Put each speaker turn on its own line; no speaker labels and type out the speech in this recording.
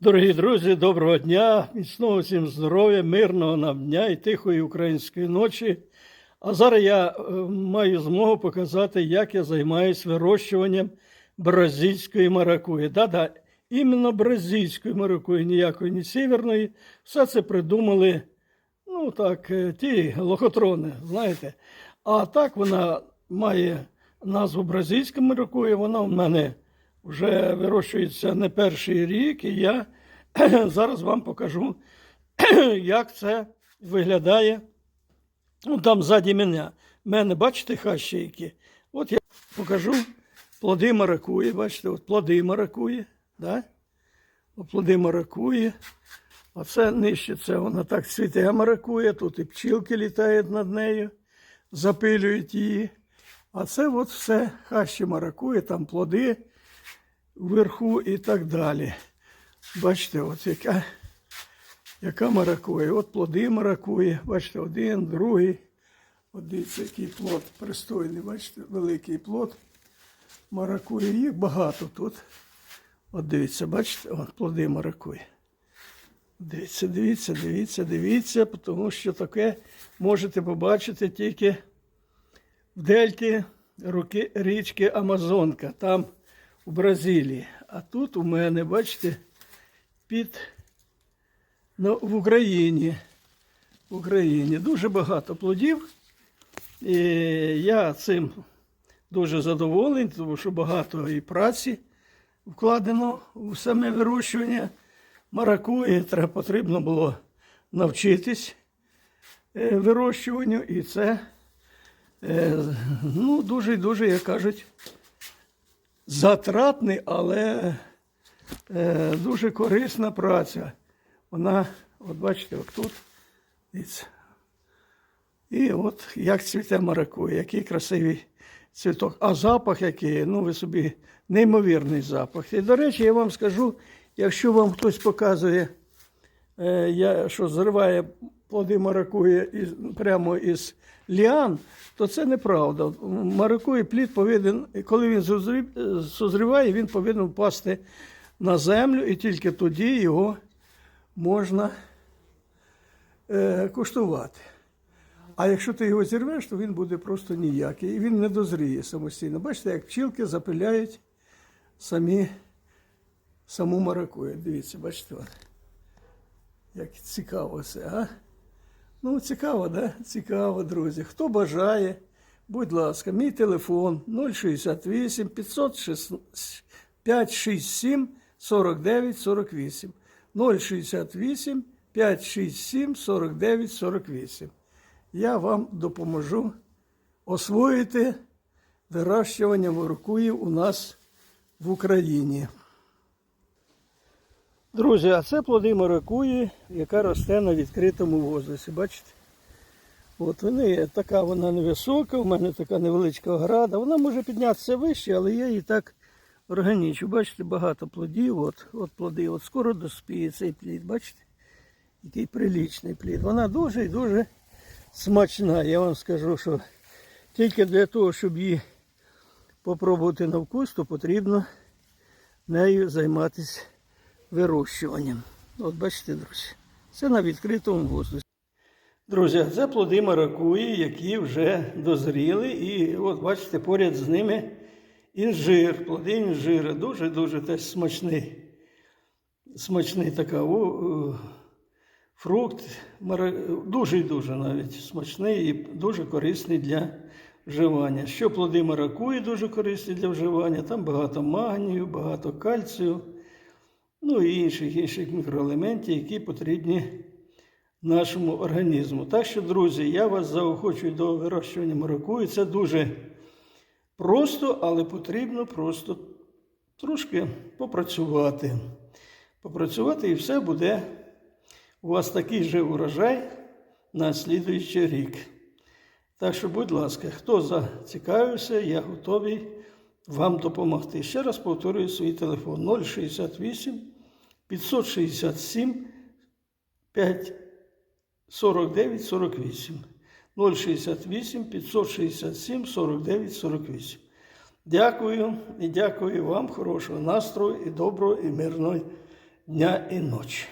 Дорогі друзі, доброго дня, міцного всім здоров'я, мирного нам дня і тихої української ночі. А зараз я е, маю змогу показати, як я займаюся вирощуванням бразильської маракуї. Да-да, іменно бразильської маракуї, ніякої ні сіверної. Все це придумали, ну так, е, ті лохотрони, знаєте. А так вона має назву бразильська маракуя, вона в мене вже вирощується не перший рік, і я зараз вам покажу, як це виглядає. Ну, там ззаді мене. мене, бачите, хащі які. От я покажу плоди маракуї. Бачите, от плоди маракуї. Да? От плоди маракуї. Оце нижче це вона так цвіте маракує, тут і пчілки літають над нею, запилюють її. А це от все хащі маракує, там плоди вверху і так далі. Бачите, от яка, яка маракує. От плоди маракує. Бачите, один, другий. От дивіться, який плод пристойний, бачите, великий плод. Маракує. Їх багато тут. От дивіться, бачите, от плоди маракує. Дивіться, дивіться, дивіться, дивіться, тому що таке можете побачити тільки в дельті руки, річки Амазонка, там у Бразилії. А тут у мене, бачите, під ну, в Україні. В Україні дуже багато плодів. І я цим дуже задоволений, тому що багато і праці вкладено у саме вирощування маракуї. Треба потрібно було навчитись е, вирощуванню, і це е, ну, дуже дуже, як кажуть, затратний, але е, дуже корисна праця. Вона, от бачите, от тут. Дивіться. І от як цвіте маракуя, який красивий цвіток. А запах який, ну ви собі неймовірний запах. І, до речі, я вам скажу, якщо вам хтось показує, я, що зриває плоди маракуя із, прямо із ліан, то це неправда. Маракуя плід повинен, коли він зозрі- созріває, він повинен впасти на землю, і тільки тоді його можна е, куштувати. А якщо ти його зірвеш, то він буде просто ніякий. І він не дозріє самостійно. Бачите, як пчілки запиляють самі, саму маракую. Дивіться, бачите. Як цікаво це, а? Ну, цікаво, да? Цікаво, друзі. Хто бажає, будь ласка, мій телефон 068 567 49 48. 068 567 49 48. Я вам допоможу освоїти вирощування маракуїв у нас в Україні. Друзі, а це плоди маракуї, яка росте на відкритому воздусі. Бачите? От вони, така вона невисока, у мене така невеличка града. Вона може піднятися вище, але я її так органічу. Бачите, багато плодів. От, от плоди. От скоро доспіє цей плід. Бачите? Який прилічний плід. Вона дуже і дуже смачна. Я вам скажу, що тільки для того, щоб її попробувати на вкус, то потрібно нею займатися вирощуванням. От бачите, друзі, це на відкритому воздусі. Друзі, це плоди маракуї, які вже дозріли. І от бачите, поряд з ними інжир, плоди інжира. Дуже-дуже теж смачний. Смачний така о, фрукт, дуже і дуже навіть смачний і дуже корисний для вживання. Що плоди маракуї дуже корисні для вживання, там багато магнію, багато кальцію, ну і інших інших мікроелементів, які потрібні нашому організму. Так що, друзі, я вас заохочую до вирощування маракуї. Це дуже просто, але потрібно просто трошки попрацювати. Попрацювати і все буде у вас такий же урожай на слідуючий рік. Так що, будь ласка, хто зацікавився, я готовий вам допомогти. Ще раз повторюю свій телефон 068 567 5 49 48. 068 567 49 48. Дякую і дякую вам, хорошого настрою і доброго і мирного дня і ночі.